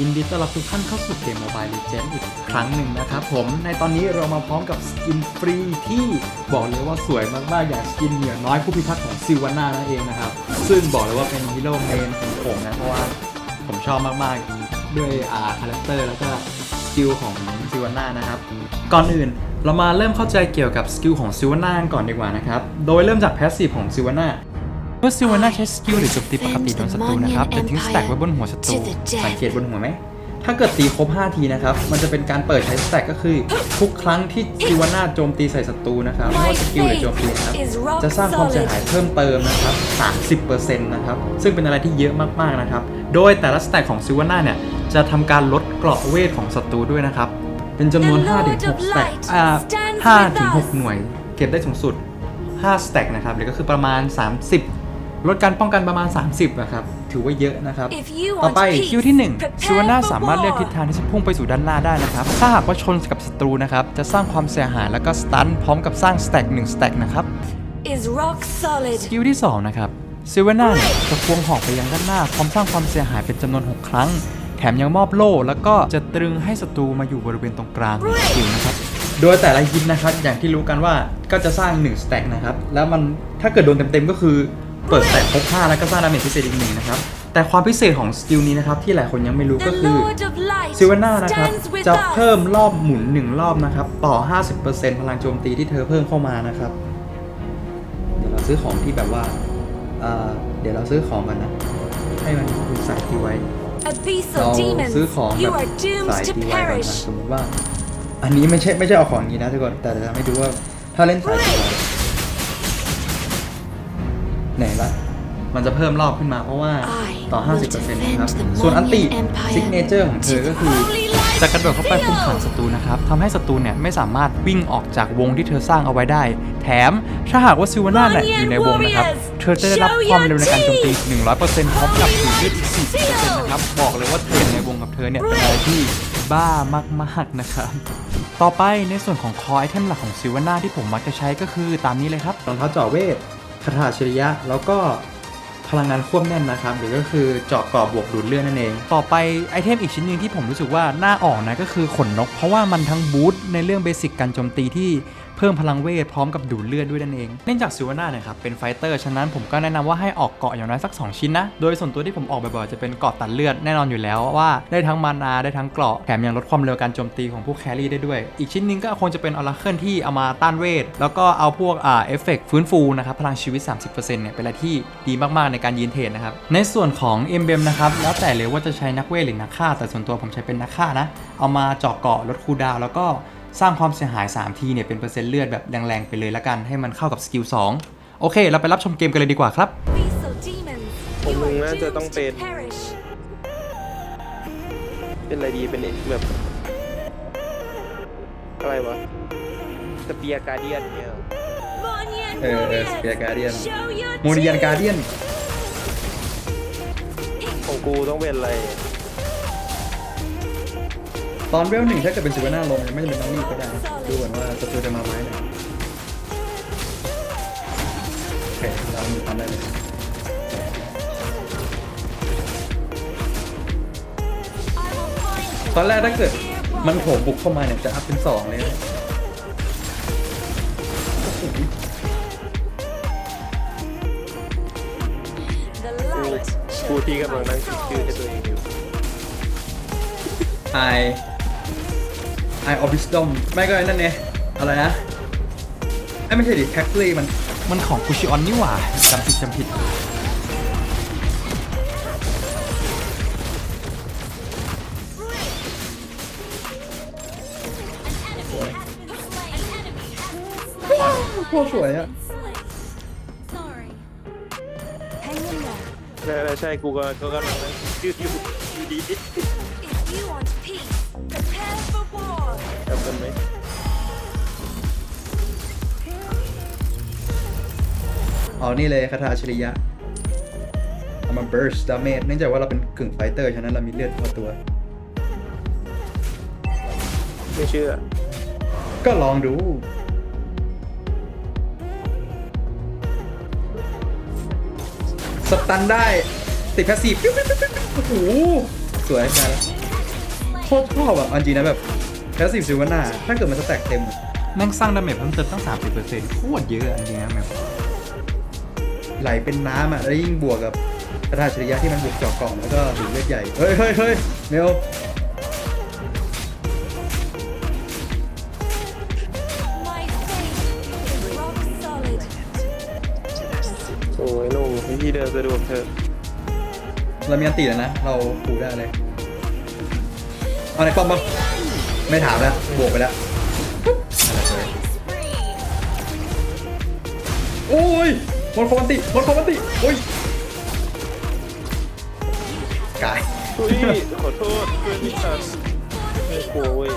ยินดีต้อนรับทุกท่านเข้าสู่เกม Mobile Legends อีกครั้งหนึ่งนะครับผมในตอนนี้เรามาพร้อมกับสกินฟรีที่บอกเลยว่าสวยมากๆ อย่างสกินเหนือน้อยผู้พิทักษ์ของซิวาน่านั่นเองนะครับ ซึ่งบอกเลยว่าเป็นฮีโร่เมนของผมนะ เพราะว่าผมชอบมากๆ ด้วยอาคาแรคเตอร์แล้วก็สกิลของซิวาน่านะครับ ก่อนอื่นเรามาเริ่มเข้าใจเกี่ยวกับสกิลของซิวาน่าก่อนดีกว่านะครับ โดยเริ่มจากแพสซีฟของซิวาน่า เมื่อซิวาน่าใช้สกิลหรือโจมตีปกติโดนศัตรูนะครับจะทิ้งสแต็กไว้บนหัวศัตรูสังเกตบนหัวไหมถ้าเกิดตีครบ 5 ทีนะครับ มันจะเป็นการเปิดใช้สแต็กก็คือ ทุกครั้งที่ซิวาน่าโจมตีใส่ศัตรูนะครับไม่ว่าสกิลหรือโจมตีนะครับจะสร้างความเสียหายเพิ่มเติมนะครับ30%นะครับซึ่งเป็นอะไรที่เยอะมากๆนะครับ โดยแต่ละสแต็กของซิวาน่าเนี่ยจะทำการลดเกราะเวทของศัตรูด้วยนะครับ เป็นจำนวน 5-6สแต็กอ่า5-6 หน่วย เก็บได้สูงสุด5สแต็กนะครับหรือก็คือประมาณ 30 ลดการป้องกันประมาณ 30นะครับ ถือว่าเยอะนะครับ ต่อไปคิวที่1ชิวาน่าสามารถเลือกทิศทางที่จะพุ่งไปสู่ด้านหน้าได้นะครับ ถ้าหากว่าชนกับศัตรูนะครับ จะสร้างความเสียหายแล้วก็สตันพร้อมกับสร้างสแต็ก1สแต็กนะครับ is rock solid. สกิลที่2นะครับซิวาน่าเนี่ยจะควงหอกไปยังด้านหน้าพร้อมสร้างความเสียหายเป็นจำนวน 6 ครั้ง แถมยังมอบโล่ แล้วก็จะตรึงให้ศัตรูมาอยู่บริเวณตรงกลางของสกิลนะครับโดยแต่ละยินนะครับ อย่างที่รู้กันว่าก็จะสร้าง1สแต็กนะครับ แล้วมันถ้าเกิดโดนเต็มๆก็คือ เปิดสแต็กครบ5แล้วก็สร้างดาเมจพิเศษอีกหนึ่งนะครับ แต่ความพิเศษของสกิลนี้นะครับที่หลายคนยังไม่รู้ก็ The คือ Lord of Light ซิวาน่านะครับ stands with จะ us. เพิ่มรอบหมุน 1 รอบนะครับต่อ 50%พลังโจมตีที่เธอเพิ่มเข้ามานะครับ เดี๋ยวเราซื้อของที่แบบว่าเอ่อเดี๋ยวเราซื้อของกันนะ ให้มันดูสายทีไว้เรา Abyssal ซื้อ demons, ของแบ you บ are doomed สาย to ทีไว้ก่อนนะ perish. สมมติว่า อันนี้ไม่ใช่ไม่ใช่เอาของอย่างนี้นะทุกคนแต่จะทำให้ดูว่าถ้าเล่นสายทีไว้ ไหนละมันจะเพิ่มรอบขึ้นมาเพราะว่าต่อ 50%นะครับ ส่วนอันติซิกเนเจอร์ของเธอก็คือจะกระโดดเข้าไปคุมขังศัตรูนะครับทำให้ศัตรูเนี่ยไม่สามารถวิ่งออกจากวงที่เธอสร้างเอาไว้ได้ แถมถ้าหากว่าซิวาน่าเนี่ยอยู่ในวงนะครับ เธอจะได้รับความเร็วในการโจมตี 100%พร้อมกับถือเลือดอีก40%นะครับ บอกเลยว่าเทรนในวงกับเธอเนี่ยเป็นอะไรที่บ้ามากๆนะครับ ต่อไปในส่วนของคอไอเทมหลักของซิวาน่าที่ผมมักจะใช้ก็คือตามนี้เลยครับรองเท้าเจาะเวท คาถาชริยะ แล้วก็พลังงานควบแน่นนะครับ หรือก็คือเจาะกรอบบวกดูดเลือดนั่นเอง ต่อไปไอเทมอีกชิ้นหนึ่งที่ผมรู้สึกว่าน่าออกนะก็คือขนนก เพราะว่ามันทั้งบูทในเรื่องเบสิกการโจมตีที่ เพิ่มพลังเวทพร้อมกับดูดเลือดด้วยนั่นเองเนื่องจากซิวาน่าเนี่ยครับเป็นไฟเตอร์ฉะนั้นผมก็แนะนำว่าให้ออกเกาะอย่างน้อยสัก 2 ชิ้นนะ โดยส่วนตัวที่ผมออกบ่อยๆจะเป็นเกาะตัดเลือดแน่นอนอยู่แล้วว่าได้ทั้งมานาได้ทั้งเกราะแถมยังลดความเร็วการโจมตีของพวกแครี่ได้ด้วย อีกชิ้นหนึงก็คงจะเป็นออราเคิลที่เอามาต้านเวท แล้วก็เอาพวกอ่าเอฟเฟกต์ฟื้นฟูนะครับพลังชีวิต 30%เนี่ยเป็นอะไรที่ดีมากๆในการยืนเทรดนะครับในส่วนของเอ็มเบมนะครับแล้วแต่เลยว่าจะใช้นักเวทหรือนักฆ่า แต่ส่วนตัวผมใช้เป็นนักฆ่านะเอามาเจาะเกาะลดคูดาวแล้วก็ สร้างความเสียหาย 3 ทีเนี่ยเป็นเปอร์เซ็นต์เลือดแบบแรงๆไปเลยละกันให้มันเข้ากับสกิล2โอเค เราไปรับชมเกมกันเลยดีกว่าครับ Abyssal demons, ผม you มึง are น่าจะต้อง doomed เป็น to perish. เป็นอะไรดีเป็นแบบอะไรวะสเปียร์การเดียนเนี่ย Monian เออเออ warriors, Spear Guardian show your โมเดียน teeth. การเดียนของกูต้องเป็นอะไร ตอนเวลหนึ่งถ้าเกิดเป็นซิวาน่าลงไม่จำเป็นต้องรีบก็ได้ดูก่อนว่าศัตรูจะมาไหมนะโอเคเรามีทำได้เลย I will find you, ตอนแรกถ้าเกิด dear มัน one. โผล่บุกเข้ามาเนี่ยจะอัพเป็นสองเลยนะโอ้โห The กู light กู shall ที่ be กำลัง my นั่งคิดชื่อให้ตัวเองอยู่ไอ ไอออฟฟิศดอมไม่ก็ไอ้นั่นไงอะไรนะไอ้ไม่ใช่ดิแท็กซี่มันมันของกุชิออนนี่หว่าจำผิดจำผิดโคตรสวยอะ Sorry. Hang in there. แล้วแล้วใช่กูก็ก็กำลังนั่งคิดชื่ออยู่อยู่ดี เอานี่เลยคาถาอัจฉริยะ เอามา burst damage เนื่องจากว่าเราเป็นกึ่งไฟเตอร์ ฉะนั้นเรามีเลือดพอตัว ไม่เชื่อ ก็ลองดู สตันได้ ติดแพสซีฟปิ๊บปิ๊บปิ๊บปิ๊บโอ้โห สวยจังโคตรชอบแบบอันจริงนะแบบแพสซีฟซิวนาถ้าเกิดมันจะแตกเต็มอะแม่งสร้างดาเมจเพิ่มเติมตั้ง 30%โคตรเยอะอันจริงนะแบบ ไหลเป็นน้ำอะแล้วยิ่งบวกกับกระทาชริยะที่มันบวกเจาะกล่องแล้วก็ดูดเลือดใหญ่ เฮ้ยเฮ้ยเฮ้ยเมล My faith is rock solid. โอ้ยหนุ่มวิธีเดินสะดวกเถอะเรามีอันตีแล้วนะ เราปูได้เลย เอาไหนป้อมบ้างไม่ถามแล้ว บวกไปแล้วอะไรเลย Spree. โอ้ย หมดคอมมันติหมดคอมมันติโอ้ยกายอุ้ยขอโทษเพื่อนที่ทันไม่กลัวเว้ย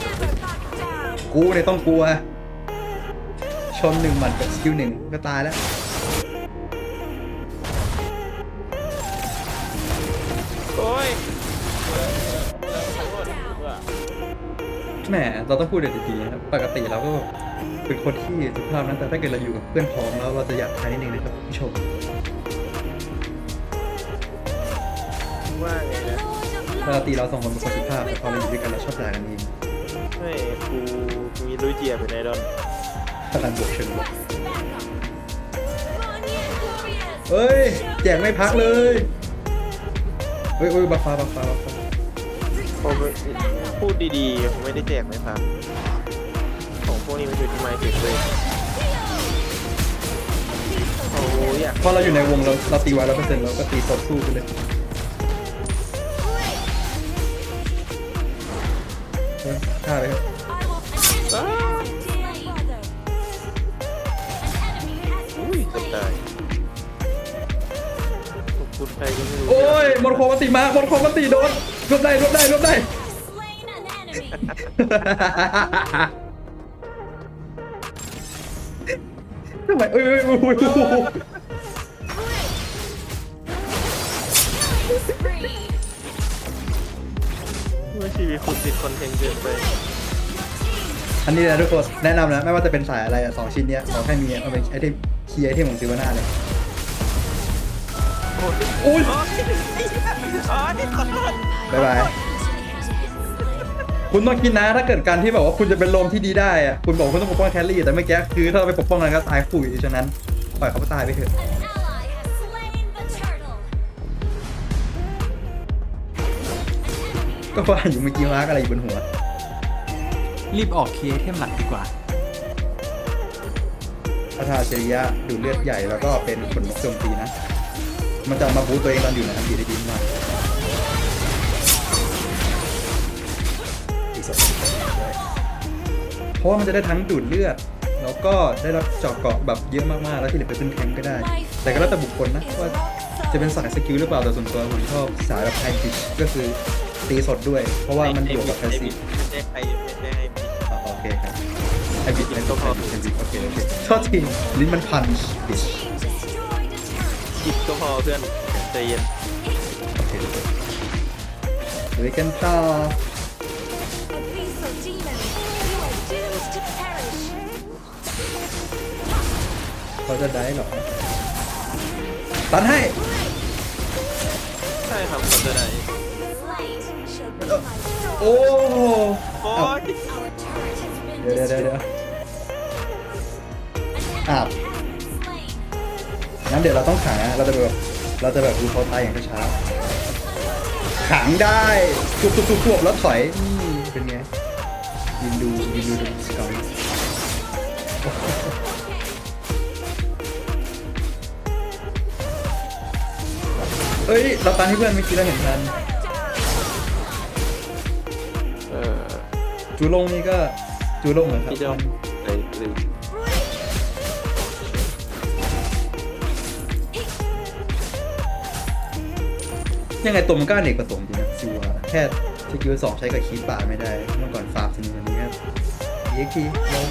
Never back down. กูเนี่ยต้องกลัว ชนหนึ่งหมัดกับสกิลหนึ่งก็ตายแล้วโอ้ยแหมเราต้องพูดเดี๋ยวดีๆนะครับปกติเราก็ เป็นคนที่สุภาพนะแต่ถ้าเกิดเราอยู่กับเพื่อนพ้องแล้วเราจะอยากทายนิดนึงนะครับผู้ชมว่าไงนะปกติเราสองคนเป็นคนสุภาพแต่พอเราอยู่ด้วยกันเราชอบด่ากันเองไม่กูมีลุยเจียเป็นไอดอลพลังบวกเชิงลบ West back up. Guardian Warriors. เฮ้ย แจกไม่พักเลย เฮ้ยเฮ้ยบัฟฟ้าบัฟฟ้าบัฟฟ้าผมพูดดีๆผมไม่ได้แจกนะครับของพวก นี้มันอยู่ที่ไม้เก็บเลยโอ้ยอยากพอเราอยู่ในวงเราเราตีไว้ร้อยเปอร์เซ็นต์เราก็ตีสดสู้ไปเลยเฮ้ยฆ่าไปครับ I will avenge my dear brother. An enemy has อุ้ยเกือบตายขอบคุณใครก็ไม่รู้โอ้ยหมดโคมติมาหมดโคมติโดนรวบได้รวบได้รวบได้ slain an enemy. ำไมเอ้ยเอ้ยเอ้ยเอ้ยเอ้ย Spree. เมื่อชีวิตคุณติดคอนเทนต์เกินไปอันนี้นะทุกคนแนะนำนะไม่ว่าจะเป็นสายอะไรอะสองชิ้นเนี้ยขอแค่มีเอาเป็นไอเทมคีย์ไอเทมของซิวาน่าเลยโอ้ยโอ้ยอ๋อนี่ขอโทษบ๊ายบาย คุณต้องคิดนะถ้าเกิดการที่แบบว่าคุณจะเป็นโลมที่ดีได้อะคุณบอกคุณต้องปกป้องแคลรี่แต่เมื่อกี้คือถ้าเราไปปกป้องกันก็ตายคุยฉะนั้นปล่อยเขาไปตายไปเถอะ An ally has slain the turtle. ก็ว่าอยู่เมื่อกี้มาร์กอะไรอยู่บนหัว รีบออกเคลียร์เทมหลักดีกว่าอาทาเชริยะดูดเลือดใหญ่แล้วก็เป็นผลนกโจมตีนะ มันจะมาบูตตัวเองตอนอยู่ในอันดีได้ดีมาก สองเพราะว่ามันจะได้ทั้งดูดเลือด แล้วก็ได้รับเจาะเกาะแบบเยอะมากๆ แล้วที่เหลือไปขึ้นแทงก็ได้ แต่ก็แล้วแต่บุคคลนะว่าจะเป็นสายสกิลหรือเปล่าแต่ส่วนตัวผมชอบสายแบบไฮพิชก็คือตีสดด้วย เพราะว่ามันบวกกับแพสซีฟไม่ใช่ใครไม่ให้พี่อะโอเคครับไฮบิดไฮบิดไฮบิดไฮบิดโอเคโอเคโทษทีลิ้นมันพันบิช Team destroyed a turret. คิดก็พอเพื่อนใจเย็นโอเคทุกคนเฮ้ยกันต่อ เขาจะได้เหรอตันให้ใช่ครับเขาจะได้ Slate shall be my โอ้ sword. โอ้อ้าวย Our turret has been เดี๋ยวเดี๋ยวเดี๋ยวเดี๋ยว An Ah. enemy has been slain. งั้นเดี๋ยวเราต้องขังนะเราจะแบบเราจะแบบดูเขาตายอย่างช้าๆขังได้ทุบทุบทุบทุบแล้วถอยนี่เป็นไงยินดูยินดูดูสกอร์ เอ้ยเราตันให้เพื่อนเมื่อกี้เราเห็นทันเออ จูลงนี่ก็จูลงเหรอครับพี่เจ้าเลยลืมยังไงตัวมันก็อเนกประสงค์จริงนะซิวาแค่สกิลสองใช้กับคีย์ป่าไม่ได้เมื่อก่อนฟาร์มสนิทวันนี้ครับเอ็กคีลง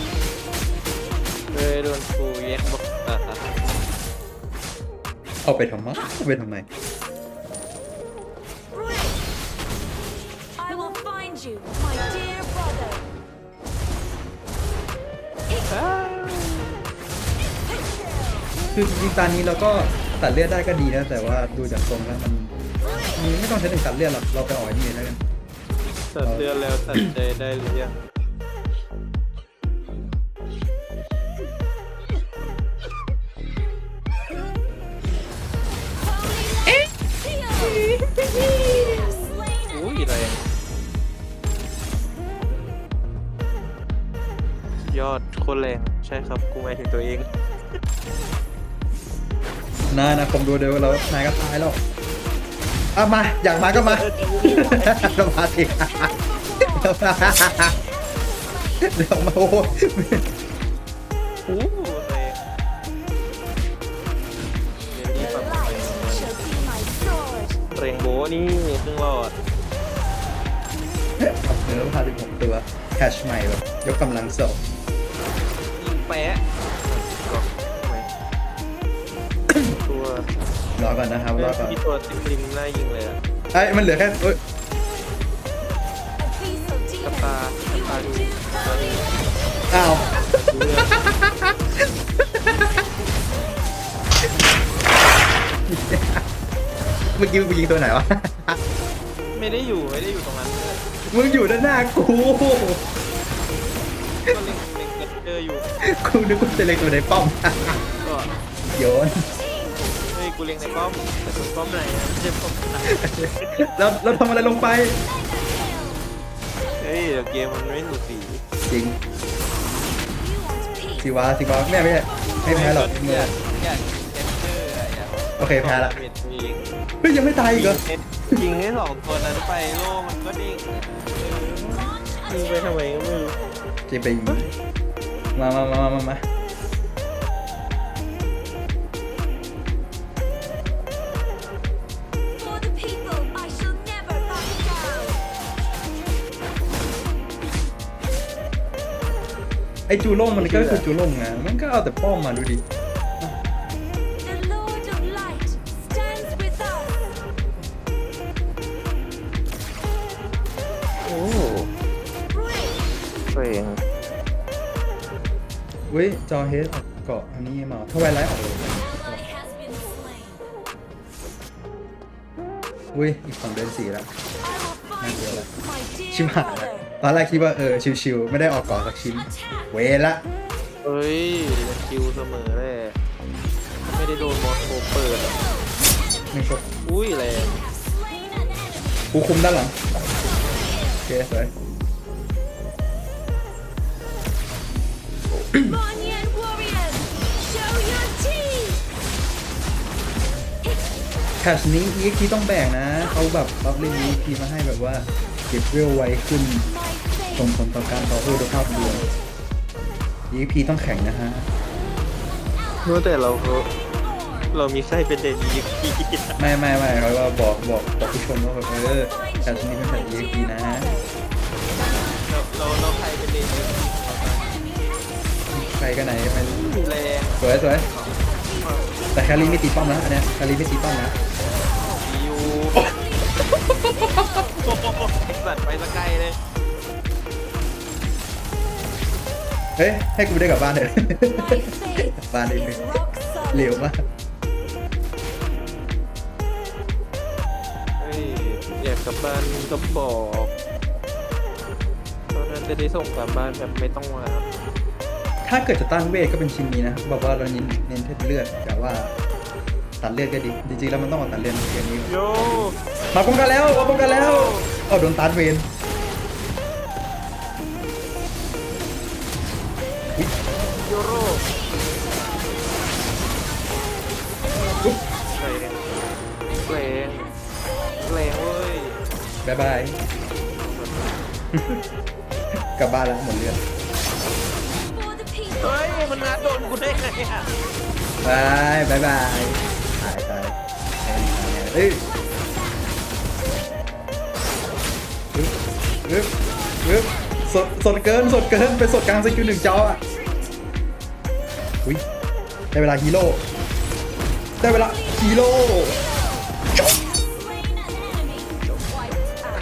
เฮ้ยโดนกูแยกบอกอะอะเอาไปทำไมเอาไปทำไม คือจริงๆตอนนี้เราก็ตัดเลือดได้ก็ดีนะ แต่ว่าดูจากทรงแล้วมันมันไม่ต้องใช้ถึงตัดเลือดหรอกเราไปอ่อยนี่แล้วกันตัดเดือนแล้วตัดใจได้หรือยังอุ้ยแรงยอดโคตรแรงใช่ครับ กูหมายถึงตัวเอง นานะผมดูเดี๋ยวเรานายก็ตายแล้วอะมาอยากมาก็มาเรามาสิเดี๋ยวมาเดี๋ยวมาโอ้ยโอ้โหแรงเดี๋ยวนี้ปั๊บแรงโบนี่ครึ่งหลอดเอาเนื้อพาถึงหกตัวแคชใหม่แบบยกกำลังสองยิงแปะ รอก่อนนะครับรอก่อนที่ตัวติมริมหน้ายิงเลยอะไอ้ยมันเหลือแค่เอ้ยกระตากระตาดูตาดูอ้าวดูเรื่องเมื่อกี้มึงยิงตัวไหนวะ ไม่ได้อยู่ไม่ได้อยู่ตรงนั้นเลยมึงอยู่ด้านหน้ากู ก็เล็งเล็งเจออยู่กูนึกว่าจะเล็กตัวในป้อม ก็ โยนเฮ้ย กูเล็งในป้อมแต่คุณป้อมไหนอะไม่ใช่ป้อมไหนแล้วเราทำอะไรลงไป เฮ้ยเดี๋ยวเกมมันไม่หนุกสีจริงสิวะสิวะไม่ไม่ไม่แพ้หรอกอเมื่อยากอยากแคปเจอร์อะอยากโอเคแพ้ละเม็ดยิงเฮ้ยยังไม่ตายอีกเหรอยิงให้สองตัวนั้นไปโล่มันก็ดิ่งยิงไปทำไมก็ไม่รู้จะไปยิงมามามามามา ไอจูโล่งมันก็คือจูโล่งนะมันก็เอาแต่ป้อมมาดูดิ The Lord of Light stands with us. โอ้ Break เซ็งเว้ย จอเฮดออกเกาะอันนี้มาถ้าไวไลท์ออกเลย ally has been slain. เว้ย อีกฝั่งเดินสีแล้ว I will find you, my ชิม dear หายละ brother. ตอนแรกคิดว่าเออชิวๆไม่ได้ออกเกาะสักชิ้น Attack. เวละเฮ้ยมันคิวเสมอเลยไม่ได้โดนมอสโคเปิดอะนี่ก็อุ้ยแรง Slain an enemy. กูคุมด้านหลังโอเคสวย Banyan warriors, show your teeth. แคชนี้ EXP ต้องแบ่งนะเขาแบบรับเล่น EXP มาให้แบบว่าเก็บเวลไวขึ้น My ส่ง faith ผลต่อการต่อสู้โดยภาพรวม EXP ต้องแข็งนะฮะ เมื่อแต่เราก็เรามีไส้เป็นเดนีพีไม่ไม่ไม่เขาว่าบอกบอกบอกผู้ชมว่าแบบเออแคชนี้เป็นแคช EXP นะเราเราเราใครเป็นเดนีใครกันไหนไม่รู้แรงสวยสวยแต่แคลรี่ไม่ตีป้อมนะอันเนี้ยแคลรี่ไม่ตีป้อมนะอยู่สัตว์ไปสกายเลย เฮ้ย ให้กูได้กลับบ้านเถอะ My faith บ้านได้ไหม is rock เร็ว solid. มากเฮ้ยอยากกลับบ้านก็บอกตอนนั้นจะได้ส่งกลับบ้านแบบไม่ต้องมาถ้าเกิดจะต้านเวทก็เป็นชิ้นนี้นะบอกว่าเราเน้นเน้นเทเลือดแต่ว่าตัดเลือดก็ดีจริงๆแล้วมันต้องเอาตัดเลือดในเกมนี้โยมาป้องกันแล้วมาป้องกันแล้วเอาโดนตัดเวน บายบาย กลับบ้านแล้วหมดเลือด For the people. เฮ้ย มันนัดโดนกูได้ไงอะบายบายบายตายตายเอ้ยอึ๊บอึ๊บอึ๊บสดสดเกินสดเกินเป็นสดกลางสกิลหนึ่งจออะอุ้ยได้เวลาฮีโร่ได้เวลาฮีโร่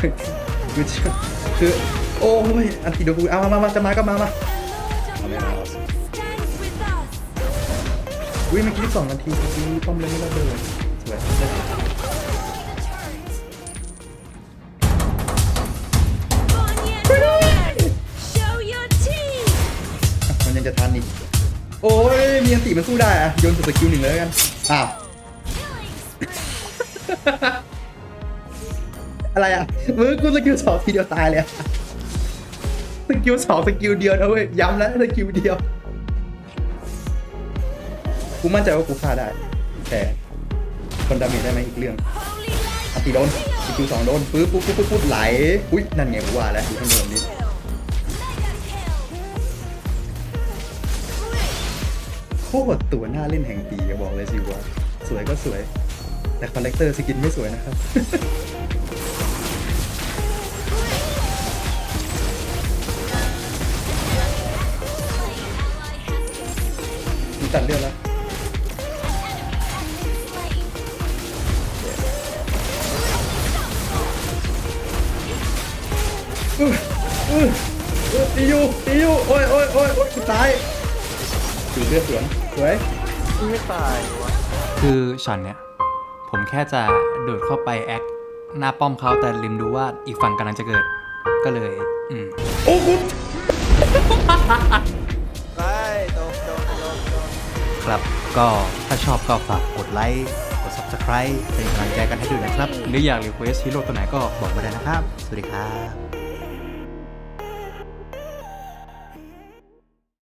คือคือโอ้ยอันติดกูเอามามาจะมาก็มามาอุ้ยเมื่อกี้สองนาทีเมื่อกี้ป้อมเลยไม่ระเบิดสวยมันยังจะทันอีกโอ้ยมีอันตีมันสู้ได้อะโยนสกิลหนึ่งเลยกันอ้าว อะไรอะมึงกูสกิลสองทีเดียวตายเลยอะสกิลสองสกิลเดียวนะเว้ยย้ำนะสกิลเดียวกูมั่นใจว่ากูฆ่าได้แต่คนดาเมจได้ไหมอีกเรื่องอัติโดนสกิลสองโดนปึ๊บปุ๊บปุ๊บปุ๊บไหลอุ้ยนั่นไงกูว่าแล้วดูข้างบนนี้โคตรตัวหน้าเล่นแห่งปีบอกเลยสิว่าสวยก็สวย แต่คอลเลกเตอร์สกินไม่สวยนะครับ ตัดเลือดแล้วอืออืออือตีอยู่ตีอยู่โอ้ยโอ้ยโอ้ยโอ้ยกูตายดูเลือดสวนสวยไม่ตายวะคือช็อตเนี้ยผมแค่จะโดดเข้าไปแอคหน้าป้อมเขาแต่ลืมดูว่าอีกฝั่งกำลังจะเกิด ก็เลย อืมโอ้คุณ นครับ ก็ถ้าชอบก็ฝากกดไลค์กด subscribe เป็นกำลังใจกันให้ด้วยนะครับ หรืออยากรีเควสฮีโร่ตัวไหนก็บอกมาได้นะครับ สวัสดีครับ